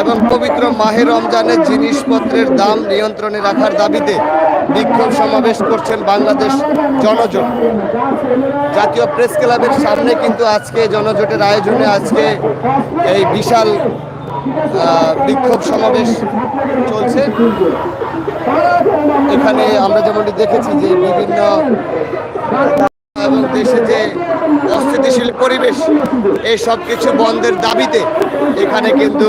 এবং পবিত্র মাহে রমজানের জিনিসপত্রের দাম নিয়ন্ত্রণে রাখার দাবিতে বিক্ষোভ সমাবেশ করছেন বাংলাদেশ জনজোট। জাতীয় প্রেস ক্লাবের সামনে কিন্তু আজকে জনজোটের আয়োজনে আজকে এই বিশাল বিক্ষোভ সমাবেশ চলছে। এখানে আমরা যেমনটি দেখেছি যে বিভিন্ন দেশে যে অস্থিতিশীল পরিবেশ, এই সব কিছু বন্ধের দাবিতে এখানে কিন্তু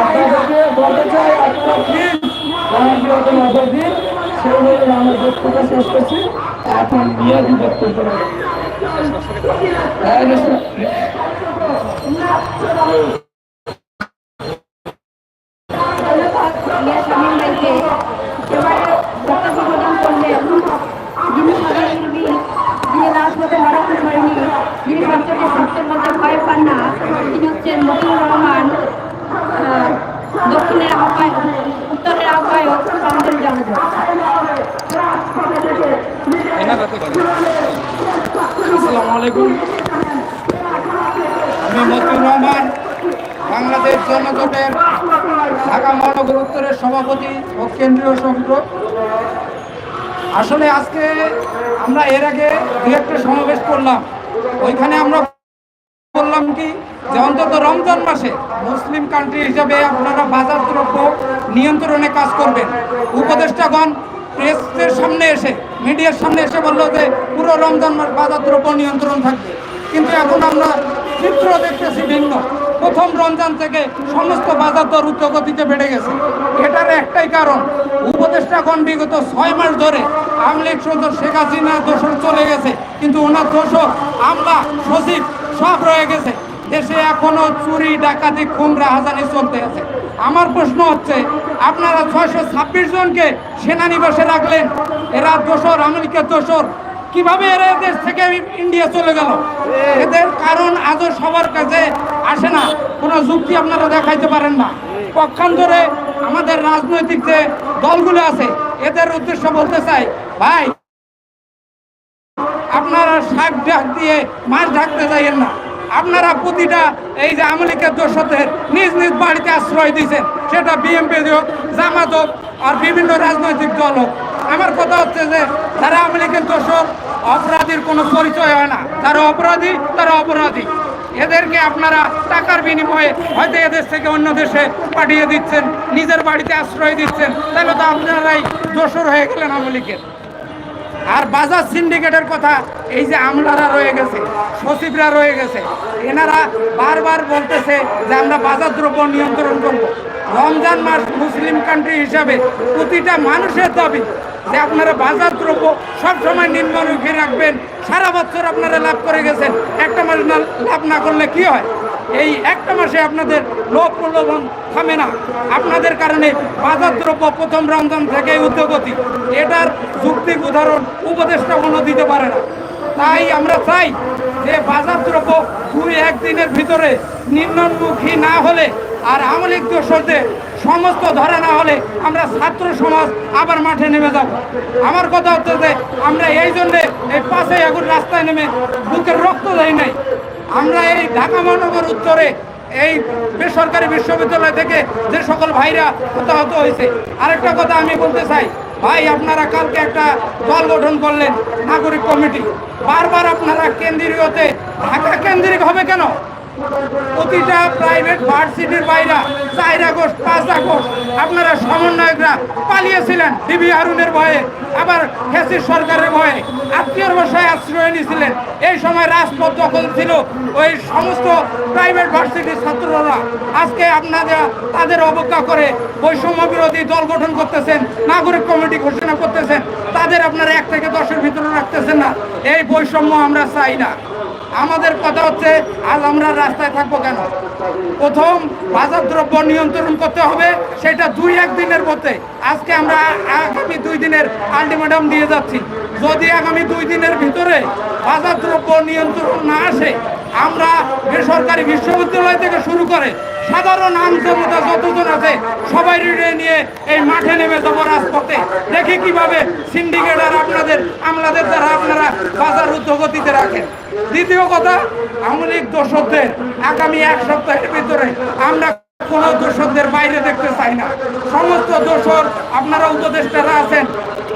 আপনাদেরকে বলতে চাই আপনারা প্লিজ রামবিরত নজর দিন সেই বলে আমার বক্তব্য শেষ করছি এখন নিয়াজি বক্তব্য রাখব। হ্যাঁ, নিশ্চয়। ইয়া শামীম ভাইকে এবারে বক্তব্য প্রদান করলেন যিনি স্বাধীনজীবী যিনি রাজপথে লড়াই করেনি যিনি সবচেয়ে সত্যের মধ্যে ভয় পান না তিনি হচ্ছেন মতিউর রহমান আহ, দক্ষিণের আহ্বায়ক উত্তরের আহ্বায়ক আমাদের জনতা বাংলাদেশ জনজোটের ঢাকা মহানগর উত্তরের সভাপতি ও কেন্দ্রীয় সংসদ আসলে আজকে আমরা এর আগে দু একটা সমাবেশ করলাম। ওইখানে আমরা বললাম কি, যে অন্তত রমজান মাসে মুসলিম কান্ট্রি হিসাবে আপনারা বাজার দ্রব্য নিয়ন্ত্রণে কাজ করবেন। উপদেষ্টাগণ প্রেসের সামনে এসে মিডিয়ার সামনে এসে বলল যে পুরো রমজান মাস বাজার দ্রব্য নিয়ন্ত্রণ থাকবে। কিন্তু এখন আমরা চিত্র দেখতেছি ভিন্ন। প্রথম রমজান থেকে সমস্ত বাজার দর উচ্চগতিতে বেড়ে গেছে। এটার একটাই কারণ উপদেষ্টাগণ বিগত ছয় মাস ধরে আওয়ামী লীগ সদস্য শেখ হাসিনা দোষর চলে গেছে, কিন্তু ওনার দোষর আমলা সচিব সব রয়ে গেছে। দেশে এখনও চুরি, ডাকাতি খুমরা হাজানি চলতে আছে। আমার প্রশ্ন হচ্ছে, আপনারা ছয়শো ছাব্বিশ জনকে সেনানিবাসে রাখলেন, এরা দোষর, আমেরিকার দোষর, কীভাবে এরা দেশ থেকে ইন্ডিয়া চলে গেল? এদের কারণ আজও সবার কাছে আসে না, কোনো যুক্তি আপনারা দেখাইতে পারেন না। পক্ষান্তরে আমাদের রাজনৈতিক যে দলগুলো আছে, এদের উদ্দেশ্য বলতে চাই, ভাই, আপনারা শাক ঢাক দিয়ে মাছ ঢাকতে যাইয়েন না। আপনারা প্রতিটা এই যে আমলিকের দোষদের নিজ নিজ বাড়িতে আশ্রয় দিয়েছেন। সেটা বিএমপি হোক, জামাত হোক আর বিভিন্ন রাজনৈতিক দল হোক। আমার কথা হচ্ছে যে, যারা আমলিকের দোষক অপরাধীর কোনো পরিচয় হয় না। যারা অপরাধী, তারা অপরাধী। এদেরকে আপনারা টাকার বিনিময়ে হয়তো এদেশ থেকে অন্য দেশে পাঠিয়ে দিচ্ছেন, নিজের বাড়িতে আশ্রয় দিচ্ছেন। তাহলে তো আপনারাই দোষর হয়ে গেলেন আমলিকের আর বাজার সিন্ডিকেটের কথা, এই যে আমলারা রয়ে গেছে, সচিবরা রয়ে গেছে, এনারা বারবার বলতেছে যে আমরা বাজার দ্রব্য নিয়ন্ত্রণ করব। রমজান মাস মুসলিম কান্ট্রি হিসাবে প্রতিটা মানুষের দাবি যে আপনারা বাজার দ্রব্য সবসময় নিম্নমুখী রাখবেন, সারা বছর আপনারা লাভ করে গেছেন, একটা মাস লাভ না করলে কি হয়? এই একটা মাসে আপনাদের লোভ প্রলোভন থামে না। আপনাদের কারণে বাজার দ্রব্য প্রথম রমজান থেকে উদ্যোগতি। এটার যুক্তিক উদাহরণ উপদেষ্টা কোনো দিতে পারে না। তাই আমরা চাই যে বাজার দ্রব্য দুই একদিনের ভিতরে নিম্নমুখী না হলে আর আমলিক দোষদের সমস্ত ধরা না হলে আমরা ছাত্র সমাজ আবার মাঠে নেমে যাব। আমার কথা হচ্ছে যে আমরা এই জন্যে এই পাশে এখন রাস্তায় নেমে বুকের রক্ত দেয় নাই। আমরা এই ঢাকা মহানগর উত্তরে এই বেসরকারি বিশ্ববিদ্যালয় থেকে যে সকল ভাইরা হতাহত হয়েছে, আরেকটা কথা আমি বলতে চাই। ভাই, আপনারা কালকে একটা দল গঠন করলেন, নাগরিক কমিটি। বারবার আপনারা কেন্দ্রীয়তে ঢাকা কেন্দ্রিক হবে কেন? প্রতিটা প্রাইভেট ভার্সিটির বাইরা চার আগস্ট পাঁচ আগস্ট আপনারা সমন্বয়করা পালিয়েছিলেন ডিবি হারুনের ভয়ে, আবার ফেসির সরকারের ভয়ে। আত্মীয়র বসায় আশ্রয় নিয়েছিলেন। এই সময় রাজপথ দখল ছিল ওই সমস্ত প্রাইভেট ভার্সিটির ছাত্ররা। আজকে আপনারা তাদের অবজ্ঞা করে বৈষম্য বিরোধী দল গঠন করতেছেন, নাগরিক কমিটি ঘোষণা করতেছেন। তাদের আপনারা এক থেকে দশের ভিতরে রাখতেছেন না। এই বৈষম্য আমরা চাই না। আমাদের কথা হচ্ছে, আজ আমরা রাস্তায় থাকব কেন? প্রথম বাজার দ্রব্য নিয়ন্ত্রণ করতে হবে, সেটা দুই এক দিনের মধ্যে। আজকে আমরা আগামী দুই দিনের আলটিমেটাম দিয়ে যাচ্ছি। যদি আগামী দুই দিনের ভিতরে বাজার দ্রব্য নিয়ন্ত্রণ না আসে, আমরা বেসরকারি বিশ্ববিদ্যালয় থেকে শুরু করে সাধারণ আমজনতা যতজন আছে, সবাই নিয়ে এই মাঠে নেমে যাব রাজপথে। দেখি কীভাবে সিন্ডিকেট আর আপনাদের আমলাদের দ্বারা আপনারা বাজার উদ্যোগতিতে রাখেন। দ্বিতীয় কথা, আওয়ামী লীগ দোষকদের আগামী এক সপ্তাহের ভিতরে আমরা কোনো দোষকদের বাইরে দেখতে চাই না। সমস্ত দোষর আপনারা উপদেষ্টারা আছেন।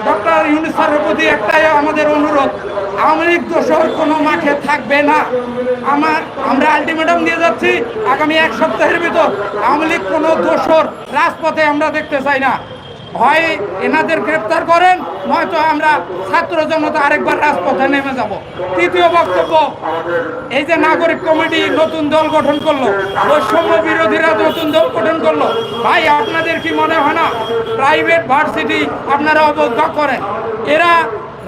ডক্টর ইউনুস স্যারের প্রতি একটাই আমাদের অনুরোধ, আওয়ামী লীগ দোষর কোনো মাঠে থাকবে না। আমার, আমরা আলটিমেটাম দিয়ে যাচ্ছি, আগামী এক সপ্তাহের ভিতর আওয়ামী লীগ কোনো দোষর রাজপথে আমরা দেখতে চাই না। হয় এনাদের গ্রেপ্তার করেন, নয়তো আমরা ছাত্র জনতা আরেকবার রাজপথে নেমে যাব। তৃতীয় বক্তব্য, এই যে নাগরিক কমিটি নতুন দল গঠন করল, বৈষম্য বিরোধীরা নতুন দল গঠন করল, ভাই, আপনাদের কি মনে হয় না? প্রাইভেট ভার্সিটি আপনারা অবজ্ঞা করেন। এরা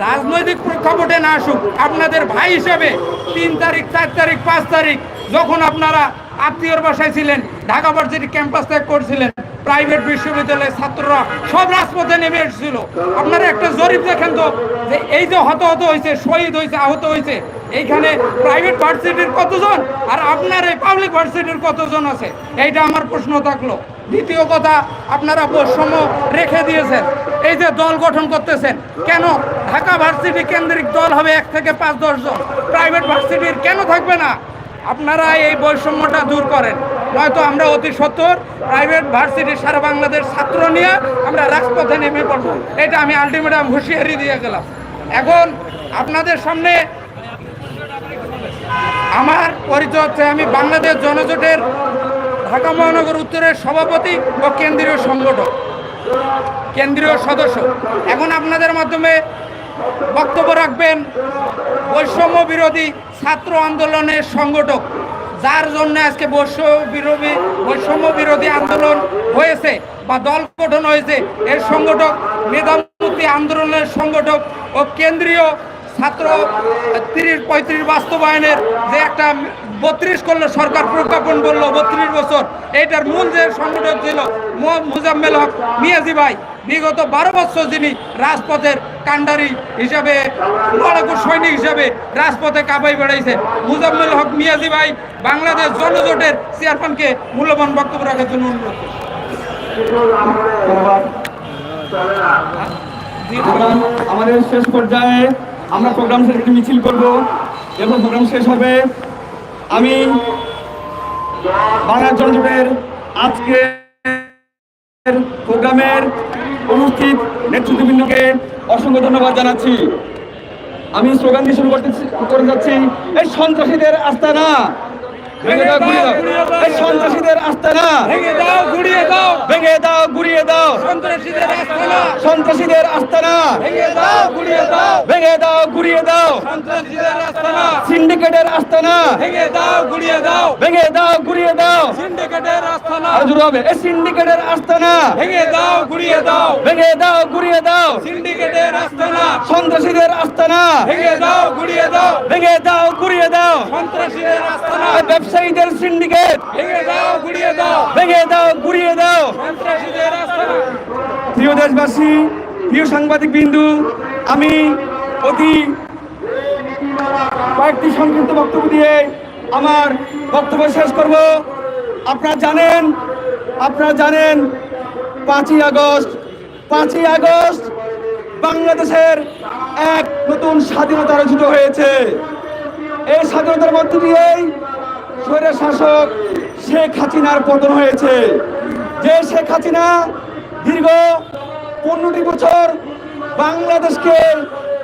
রাজনৈতিক প্রেক্ষাপটে না আসুক, আপনাদের ভাই হিসেবে তিন তারিখ, চার তারিখ, পাঁচ তারিখ, যখন আপনারা আত্মীয়র বাসায় ছিলেন, ঢাকা ভার্সিটি ক্যাম্পাস ত্যাগ করছিলেন প্রাইভেট বিশ্ববিদ্যালয়ের ছাত্ররা সব রাজপথে নেমে এসেছিল। আপনারা একটা জরিপ দেখেন তো, যে এই যে হত হত হয়েছে, শহীদ হয়েছে, আহত হয়েছে, এইখানে প্রাইভেট ভার্সিটির কতজন আর আপনার এই পাবলিক ভার্সিটির কতজন আছে? এইটা আমার প্রশ্ন থাকল। দ্বিতীয় কথা, আপনারা বৈষম্য রেখে দিয়েছেন, এই যে দল গঠন করতেছেন, কেন ঢাকা ভার্সিটি কেন্দ্রিক দল হবে এক থেকে পাঁচ দশজন প্রাইভেট ভার্সিটির কেন থাকবে না? আপনারা এই বৈষম্যটা দূর করেন। নয়তো আমরা অতি সত্তর প্রাইভেট ভার্সিটি সারা বাংলাদেশ ছাত্র নিয়ে আমরা রাজপথে নেমে পড়ব। এটা আমি আলটিমেটাম হুঁশিয়ারি দিয়ে গেলাম। এখন আপনাদের সামনে আমার পরিচয় হচ্ছে আমি বাংলাদেশ জনজোটের ঢাকা মহানগর উত্তরের সভাপতি ও কেন্দ্রীয় সংগঠক, কেন্দ্রীয় সদস্য। এখন আপনাদের মাধ্যমে বক্তব্য রাখবেন বৈষম্য বিরোধী ছাত্র আন্দোলনের সংগঠক। যার জন্য আজকে বৈশ্য বিরোধী, বৈষম্য বিরোধী আন্দোলন হয়েছে বা দল গঠন হয়েছে, এর সংগঠক মেধামুক্তি আন্দোলনের সংগঠক ও কেন্দ্রীয় ছাত্র তিরিশ পঁয়ত্রিশ বাস্তবায়নের যে একটা বত্রিশ করল সরকার প্রজ্ঞাপন বলল বত্রিশ বছর, এইটার মূল যে সংগঠন ছিল মুজাম্মেল হক মিয়াজি ভাই, বিগত বারো বছর যিনি রাজপথের কান্ডারি হিসাবে লড়াকু সৈনিক হিসাবে রাজপথে কাবাই বেড়াইছে। মুজাম্মেল হক মিয়াজি ভাই বাংলাদেশ জনজোটের চেয়ারম্যানকে মূল্যবান বক্তব্য রাখার জন্য অনুরোধ আমাদের শেষ পর্যায়ে আমরা প্রোগ্রাম শেষে একটি মিছিল করব। এবং প্রোগ্রাম শেষ হবে। আমি বাংলা জনজোটের আজকে প্রোগ্রামের উপস্থিত নেতৃত্ববৃন্দকে অসংখ্য ধন্যবাদ জানাচ্ছি। আমি স্লোগান দিয়ে শুরু করতে করে যাচ্ছি। এই সন্ত্রাসীদের আস্তানা। ভেঙে দাও গুড়িয়ে দাও এই সন্ত্রাসীদের আস্তানা ভেঙে দাও গুড়িয়ে দাও ভেঙে দাও গুড়িয়ে দাও সন্ত্রাসীদের আস্তানা সন্ত্রাসীদের আস্তানা ভেঙে দাও গুড়িয়ে দাও ভেঙে দাও গুড়িয়ে দাও সন্ত্রাসীদের আস্তানা সিন্ডিকেটের আস্তানা ভেঙে দাও গুড়িয়ে দাও ভেঙে দাও গুড়িয়ে দাও সিন্ডিকেটের আস্তানা আরও জোরে হবে এই সিন্ডিকেটের আস্তানা ভেঙে দাও গুড়িয়ে দাও ভেঙে দাও গুড়িয়ে দাও সিন্ডিকেটের আস্তানা সন্ত্রাসীদের আস্তানা ভেঙে দাও গুড়িয়ে দাও ভেঙে দাও গুড়িয়ে দাও সন্ত্রাসীদের আস্তানা এই ব্যবসায়ীদের সিন্ডিকেট ভেঙে দাও গুড়িয়ে দাও। ভেঙে দাও গুড়িয়ে দাও। প্রিয় দেশবাসী প্রিয় সাংবাদিক বিন্দু আমি অতি কয়েকটি সংক্ষিপ্ত বক্তব্য দিয়ে আমার বক্তব্য শেষ করব। আপনারা জানেন আপনারা জানেন পাঁচই আগস্ট পাঁচই আগস্ট বাংলাদেশের এক নতুন স্বাধীনতা রচিত হয়েছে। এই স্বাধীনতার মধ্য দিয়েই স্বৈর শাসক শেখ হাসিনার পতন হয়েছে। যে শেখ হাসিনা দীর্ঘ পনেরোটি বছর বাংলাদেশকে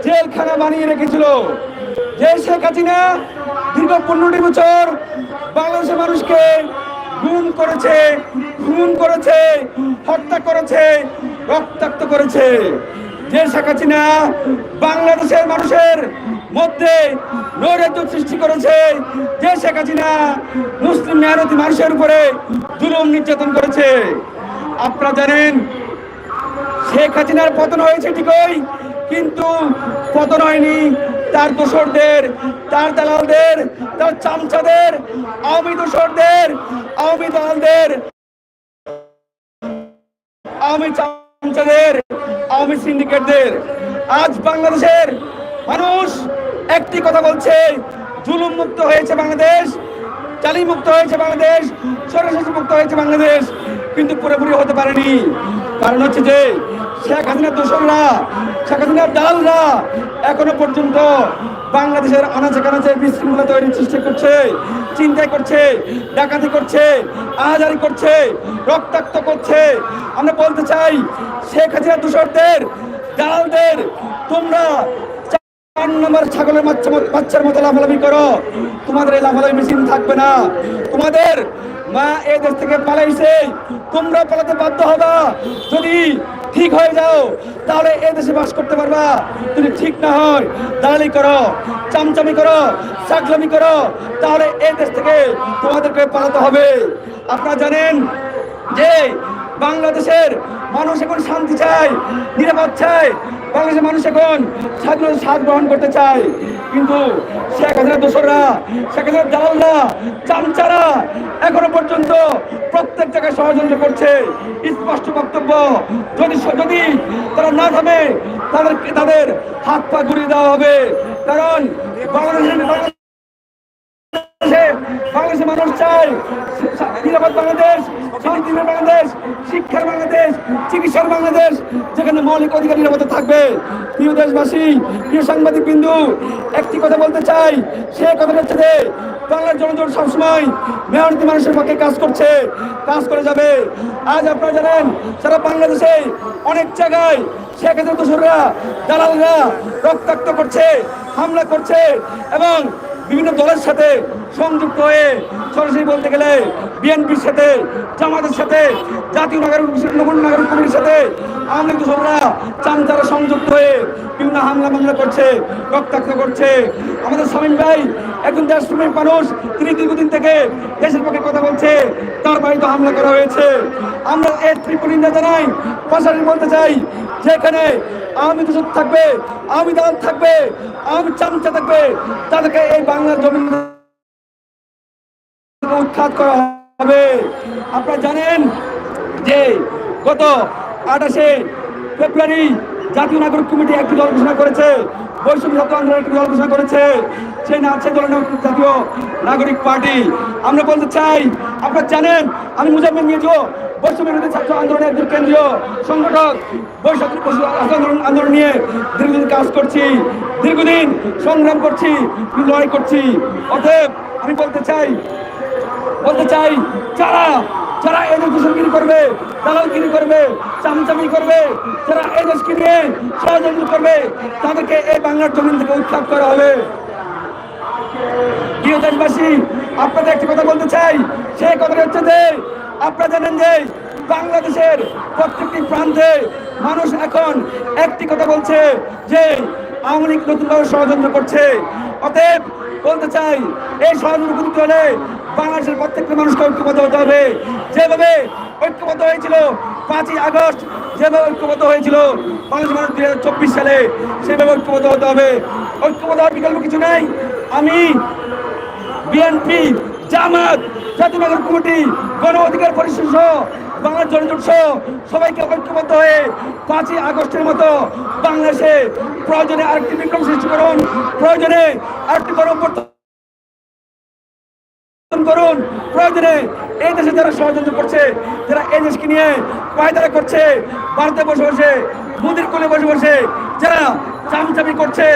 জেলখানা বানিয়ে রেখেছিল, যে শেখ হাসিনা দীর্ঘ পনেরোটি বছর বাংলাদেশের মানুষকে গুম করেছে, খুন করেছে, হত্যা করেছে, রক্তাক্ত করেছে। যে শেখ হাসিনা বাংলাদেশের মানুষের মধ্যে নৈরাজ্য সৃষ্টি করেছে। যে শেখ হাসিনা মুসলিম মেহনতি মানুষের উপরে জুলুম নির্যাতন করেছে। আপনারা জানেন, শেখ হাসিনার পতন হয়েছে ঠিকই, কিন্তু পতন হয়নি তার দোসরদের, তার দালালদের, তার চামচাদের, আওয়ামী দোসরদের, আওয়ামী দালালদের, আওয়ামী চামচাদের, আওয়ামী সিন্ডিকেটদের। আজ বাংলাদেশের মানুষ একটি কথা বলছে, জুলুম মুক্ত হয়েছে বাংলাদেশ চালি মুক্ত হয়েছে বাংলাদেশ সরাসরি মুক্ত হয়েছে বাংলাদেশ, কিন্তু পুরোপুরি হতে পারেনি। কারণ হচ্ছে যে, শেখ হাসিনার দোসররা, শেখ হাসিনার দালরা এখনও পর্যন্ত বাংলাদেশের আনাচে কানাচে বিশৃঙ্খলা তৈরির চেষ্টা করছে, চিন্তাই করছে, ডাকাতি করছে, আহাজারি করছে, রক্তাক্ত করছে। আমরা বলতে চাই, শেখ হাসিনার দোসরদের, দালালদের, তোমরা নম্বর ছাগলের বাচ্চার মতো করো। তোমাদের এই মেশিন থাকবে না। তোমাদের মা দেশ থেকে পালাইছে। পালাতে যদি ঠিক হয়ে যাও, তাহলে এই দেশে বাস করতে পারবা। যদি ঠিক না হয়, দালালি করো, চামচামি করো, চাকলামি করো, তাহলে এই দেশ থেকে তোমাদেরকে পালাতে হবে। আপনারা জানেন যে বাংলাদেশের মানুষ এখন শান্তি চায়, নিরাপদ চায় বাংলাদেশের মানুষ এখন স্বাধীনতা স্বাদ গ্রহণ করতে চায়। কিন্তু শেখ হাসিনা দোসররা, শেখ হাসিনা দালালরা, চামচারা এখনও পর্যন্ত প্রত্যেক জায়গায় ষড়যন্ত্র করছে। স্পষ্ট বক্তব্য, যদি যদি তারা না থামে, তাদের তাদের হাত পা ঘুরিয়ে দেওয়া হবে। কারণ বাংলাদেশের বাংলাদেশ বাংলাদেশে বাংলাদেশের মানুষ চায় নিরাপদ বাংলাদেশ শান্তিময় বাংলাদেশ, শিক্ষার বাংলাদেশ, চিকিৎসার বাংলাদেশ, যেখানে মৌলিক অধিকার নিরাপত্তা থাকবে। প্রিয় দেশবাসী, প্রিয় সাংবাদিক বিন্দু, একটি কথা বলতে চাই। সে কথা হচ্ছে যে, বাংলার জনজোট সবসময় মেহনতি মানুষের পক্ষে কাজ করছে, কাজ করে যাবে। আজ আপনারা জানেন, সারা বাংলাদেশে অনেক জায়গায় শেখ হাসিনা দোসররা, দালালরা রক্তাক্ত করছে, হামলা করছে এবং বিভিন্ন দলের সাথে সংযুক্ত হয়ে সরাসরি বলতে গেলে বিএনপির সাথে, জামাতের সাথে, জাতীয় নাগরিক নগর নাগরিক কমিটির সাথে আওয়ামী লীগ দোসররা চামচারা সংযুক্ত হয়ে বিভিন্ন হামলা মামলা করছে, রক্তাক্ত করছে। আমাদের স্বামী ভাই একজন দেশপ্রেমিক মানুষ, তিনি দীর্ঘদিন থেকে দেশের পক্ষে কথা বলছে, তার বাড়িতে হামলা করা হয়েছে। আমরা এর তীব্র নিন্দা জানাই পাশাপাশি বলতে চাই, যেখানে আমি দোষক থাকবে, আওয়ামী দল থাকবে, আওয়ামী চামচা থাকবে, তাদেরকে এই বাংলার জমিন উৎখাত করা হবে। আপনারা জানেন যে গত আঠাশে ফেব্রুয়ারি জাতীয় নাগরিক কমিটি একটি দল ঘোষণা করেছে, বৈষম্য আন্দোলন একটি দল ঘোষণা করেছে। সেই না সেই দলের জাতীয় নাগরিক পার্টি। আমরা বলতে চাই, আপনারা জানেন, আমি মুজাম্মেল মিয়াজো বৈষম্য বিরোধী ছাত্র আন্দোলনের একজন কেন্দ্রীয় সংগঠক। বৈষম্য আন্দোলন আন্দোলন নিয়ে দীর্ঘদিন কাজ করছি, দীর্ঘদিন সংগ্রাম করছি লড়াই করছি। অতএব আমি বলতে চাই বলতে চাই, যারা যারা এই দেশ দূষণগিরি করবে, দালালগিরি করবে, চামচামি করবে, যারা এই দেশকে নিয়ে ষড়যন্ত্র করবে, তাদেরকে এই বাংলার জমিন থেকে উৎখাত করা হবে। প্রিয় দেশবাসী, আপনাদের একটি কথা বলতে চাই। সেই কথাটা হচ্ছে যে, আপনারা জানেন যে, বাংলাদেশের প্রত্যেকটি প্রান্তে মানুষ এখন একটি কথা বলছে যে, আওয়ামী লীগ নতুনভাবে ষড়যন্ত্র করছে। অতএব বলতে চাই, এই ষড়যন্ত্র করতে হলে বাংলাদেশের প্রত্যেকটা মানুষকে ঐক্যবদ্ধ হতে হবে। যেভাবে ঐক্যবদ্ধ হয়েছিল পাঁচই আগস্ট, যেভাবে ঐক্যবদ্ধ হয়েছিল বাংলাদেশ মানুষ দুই হাজার চব্বিশ সালে, সেভাবে ঐক্যবদ্ধ হতে হবে। ঐক্যবদ্ধ বিকল্প কিছু নাই। আমি বিএনপি জামাত জাতীয় কমিটি গণ অধিকার পরিষদ সহ বাংলার জনজোট সহ সবাইকে ঐক্যবদ্ধ হয়ে পাঁচই আগস্টের মতো বাংলাদেশে প্রয়োজনে আরেকটি বিক্রম সৃষ্টি করুন, প্রয়োজনে আরেকটি গণঅভ্যুত্থান করুন, প্রয়োজনে এই দেশে যারা ষড়যন্ত্র করছে, যারা এই দেশকে নিয়ে পায়দারা করছে, ভারতে বসে বসে, মোদির কোলে বসে বসে, যারা চামচামি করছে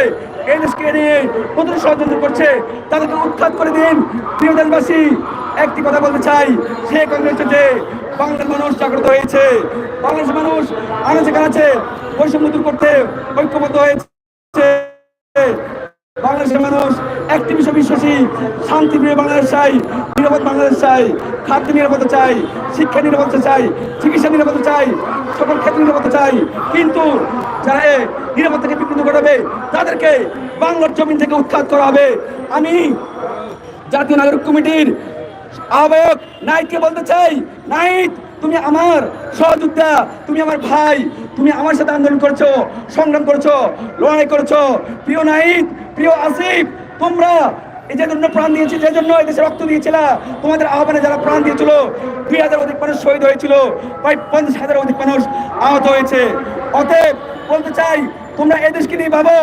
দেশকে নিয়ে প্রচুর ষড়যন্ত্র করছে, তাদেরকে উৎখাত করে দিন। প্রিয় দেশবাসী, একটি কথা বলতে চাই সে কংগ্রেস যে বাংলাদেশ মানুষ জাগ্রত হয়েছে বাংলাদেশ মানুষ আনাচে কানাচে বৈষম্য দূর করতে ঐক্যবদ্ধ হয়েছে বাংলাদেশের মানুষ, একটি বিষয় বিশ্বাসী শান্তিপ্রিয় বাংলাদেশ চাই, নিরাপদ বাংলাদেশ চাই, খাদ্য নিরাপত্তা চাই, শিক্ষা নিরাপত্তা চাই, চিকিৎসা নিরাপত্তা চাই, সকল ক্ষেত্রে নিরাপত্তা চাই। কিন্তু যারা নিরাপত্তাকে বিকৃত ঘটাবে, তাদেরকে বাংলার জমিন থেকে উৎখাত করা হবে। আমি জাতীয় নাগরিক কমিটির আহ্বায়ক নাইটকে বলতে চাই, নাইট, তুমি আমার সহযোদ্ধা, তুমি আমার ভাই তুমি আমার সাথে আন্দোলন করছ, সংগ্রাম করছ, লড়াই করছ। প্রিয় নাইক প্রিয় আসিফ, তোমরা এই যে জন্য প্রাণ দিয়েছি যে জন্য দেশে রক্ত দিয়েছিল। তোমাদের আহ্বানে যারা প্রাণ দিয়েছিল, দুই হাজার অধিক মানুষ শহীদ হয়েছিল, প্রায় পঞ্চাশ হাজার অধিক মানুষ আহত হয়েছে। অতএব বলতে চাই, তোমরা এদেশকে নিয়ে ভাবো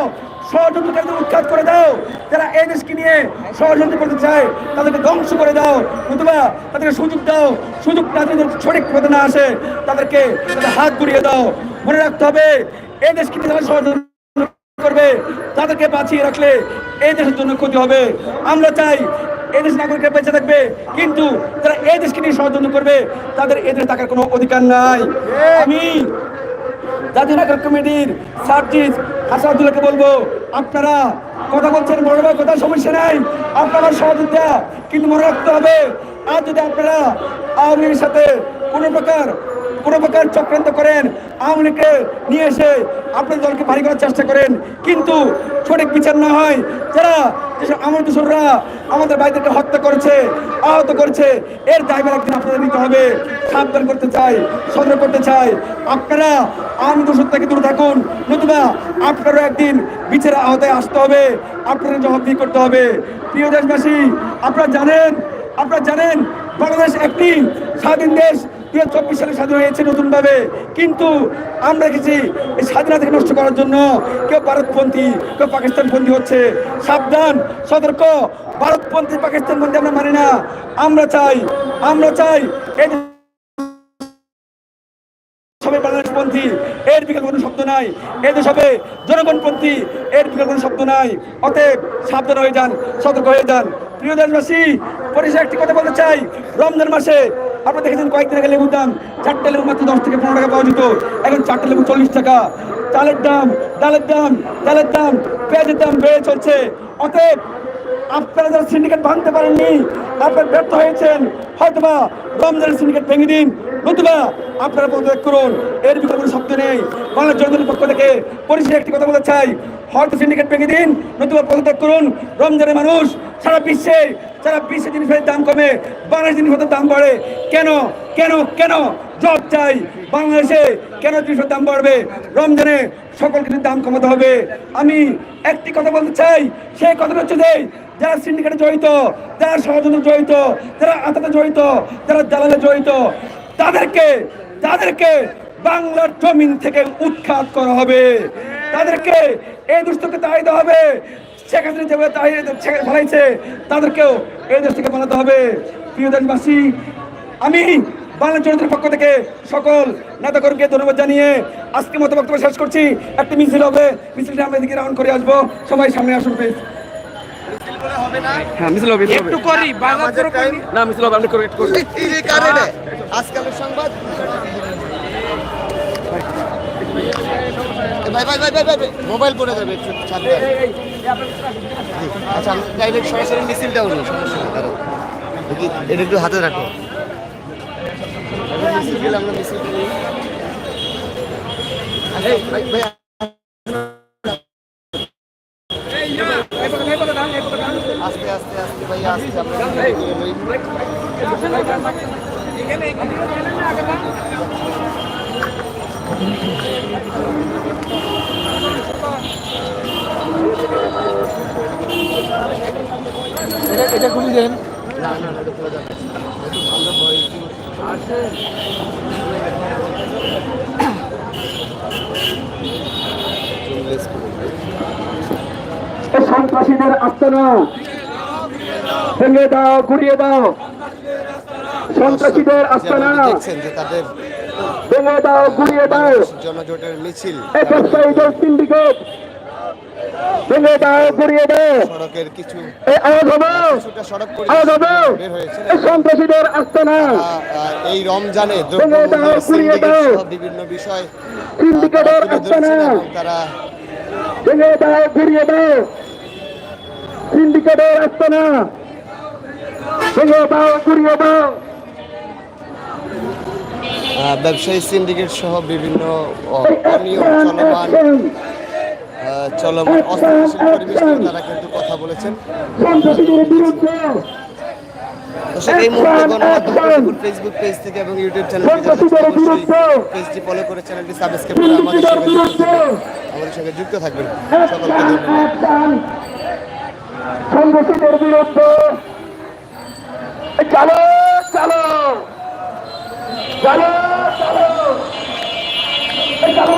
ষড়যন্ত্রকারীদের উৎখাত করে দাও। যারা এই দেশকে নিয়ে ষড়যন্ত্র করতে চায়, তাদেরকে ধ্বংস করে দাও। নতুবা তাদেরকে সুযোগ দাও। সুযোগ না যদি সঠিক পথে না আসে। তাদেরকে তাদের হাত ঘুরিয়ে দাও। মনে রাখতে হবে, এই দেশকে নিয়ে ষড়যন্ত্র করবে, তাদেরকে বাঁচিয়ে রাখলে এই দেশের জন্য ক্ষতি হবে। আমরা চাই এই দেশ নাগরিকরা বেঁচে থাকবে, কিন্তু যারা এই দেশকে নিয়ে ষড়যন্ত্র করবে, তাদের এই দেশে থাকার কোনো অধিকার নাই। আমি জাতীয় কমিটির সার্জিস হাসানুল্লাহকে বলব, আপনারা কথা বলছেন, বড় ভাই কথা সমস্যা নাই, আপনারা সহযোগিতা, কিন্তু মনে রাখতে হবে, আর যদি আপনারা আওয়ামী লীগের সাথে কোনো প্রকার কোনো প্রকার চক্রান্ত করেন, আওয়ামী লীগকে নিয়ে এসে আপনাদের দলকে ভারী করার চেষ্টা করেন। কিন্তু সঠিক বিচার না হয়, যারা যেসব আমার দোসররা আমাদের ভাইদেরকে হত্যা করেছে, আহত করেছে, এর দায়ভার একদিন আপনাদের নিতে হবে। সাবধান করতে চাই, সতর্ক করতে চাই। আপনারা আওয়ামী দোষর থেকে দূরে থাকুন, নতুবা আপনারও একদিন বিচারে আহতায় আসতে হবে। আপনাদের জবাবদিহি করতে হবে। প্রিয় দেশবাসী, আপনারা জানেন আপনারা জানেন, বাংলাদেশ একটি স্বাধীন দেশ। দুই হাজার চব্বিশ সালে স্বাধীন হয়েছে নতুন ভাবে কিন্তু আমরা দেখেছি এই স্বাধীনতাকে নষ্ট করার জন্য কেউ ভারতপন্থী, কেউ পাকিস্তানপন্থী হচ্ছে। সাবধান, সতর্ক। ভারতপন্থী, পাকিস্তানপন্থী আমরা মানি না। আমরা চাই আমরা চাই এই বাংলাদেশপন্থী, এর বিকল্প কোনো শব্দ নাই। এই দেশ হবে জনগণপন্থী, এর বিকল্প কোনো শব্দ নাই। অতএব সাবধান হয়ে যান, সতর্ক হয়ে যান। প্রিয় দেশবাসী পরিষেবা একটি কথা বলতে চাই। রমজান মাসে আপনারা দেখেছেন কয়েকদিন আগে লেবুর দাম। চারটে লেবু মাত্র দশ থেকে পনেরো টাকা পাওয়া যেত। এখন চারটে লেবু চল্লিশ টাকা। চালের দাম, ডালের দাম ডালের দাম, পেঁয়াজের দাম বেড়ে চলছে। অতএব আপনারা যারা সিন্ডিকেট ভাঙতে পারেননি আপনারা ব্যর্থ হয়েছেন, হয়তোবা রমজানের সিন্ডিকেট ভেঙে দিন, নতুবা আপনারা পদত্যাগ করুন। এর বিকল্প কোনো শব্দ নেই। বাংলার জনগণের পক্ষ থেকে পরিষেবা একটি কথা বলতে চাই। হয়তো সিন্ডিকেট ভেঙে দিন, নতুবা পদত্যাগ করুন। রমজানের মানুষ সারা বিশ্বে সারা বিশ্বে জিনিসের দাম কমে বাংলাদেশ জিনিসপত্রের দাম বাড়ে। কেন? কেন? কেন? জব চাই। বাংলাদেশে কেন জিনিসের দাম বাড়বে? রমজানে সকল কিছুর দাম কমাতে হবে। আমি একটি কথা বলতে চাই, সেই কথাটা হচ্ছে যে, যারা সিন্ডিকেটে জড়িত, যারা ষড়যন্ত্র জড়িত, যারা আতাতে জড়িত, যারা দালালে জড়িত, তাদেরকে তাদেরকে বাংলার জমিন থেকে উৎখাত করা হবে। তাদেরকে এই দুষ্টকে দেওয়া হবে। শেখ হাসিনা ফেলাইছে, তাদেরকেও এই দেশ থেকে বানাতে হবে। প্রিয় দেশবাসী, আমি বাংলা জনতার পক্ষ থেকে সকল নেতাকর্মীকে ধন্যবাদ জানিয়ে আজকে মতো বক্তব্য শেষ করছি। একটি মিছিল হবে। মিছিলটা আমরা এদিকে রাউন্ড করে আসব। সবাই সামনে আসুন প্লিজ হ্যাঁ আজকালের সংবাদ। ভাই ভাই ভাই ভাই ভাই মোবাইল পড়ে যাবে একটু ছাড় আচ্ছা ডাইরেক্ট সরাসরি মিছিলটা হলো সমস্যা নেই কারও দেখি এটা একটু হাতে রাখো। মিছিল আমরা মিছিল আস্তে আস্তে আস্তে ভাই। এটা খুলে দেন না না, এটা খোলা যাবে সন্ত্রাসীদের আস্তানা। ভেঙে দাও গুড়িয়ে দাও। সন্ত্রাসীদের আস্তানা। ভেঙে দাও গুড়িয়ে দাও। জনজোটের মিছিল। সিন্ডিকেট ভেঙে দাও গুড়িয়ে দাও। সড়কের কিছু এই আওয়াজ হবে। সড়ক আওয়াজ হবে। পরিদর্শন বের হয়েছে। এই সন্ত্রাসীদের আস্তানা। এই রমজানে ভেঙে দাও, দ্রব্যমূল্যের দাও। বিভিন্ন বিষয় সিন্ডিকেটের তুলে ধরছেন আস্তানা এবং তারা ভেঙে দাও গুড়িয়ে দাও। সিন্ডিকেটের আস্তানা। ভেঙে দাও ঘুরিয়ে দাও। ব্যবসায়ী সিন্ডিকেট সহ বিভিন্ন অনিয়ম চলমান আহ, চলমান অস্থিতিশীল পরিবেশ নিয়ে তারা কিন্তু কথা বলেছেন। দর্শক এই মুহূর্তে গণমাধ্যম ফেসবুক পেজ থেকে এবং ইউটিউব চ্যানেল পেজটি ফলো করে চ্যানেলটি সাবস্ক্রাইব করে আমাদের সঙ্গে যুক্ত থাকবেন। আমাদের সঙ্গে যুক্ত থাকবেন। সকলকে ধন্যবাদ। চালো চালো। চালো চালো। চালো।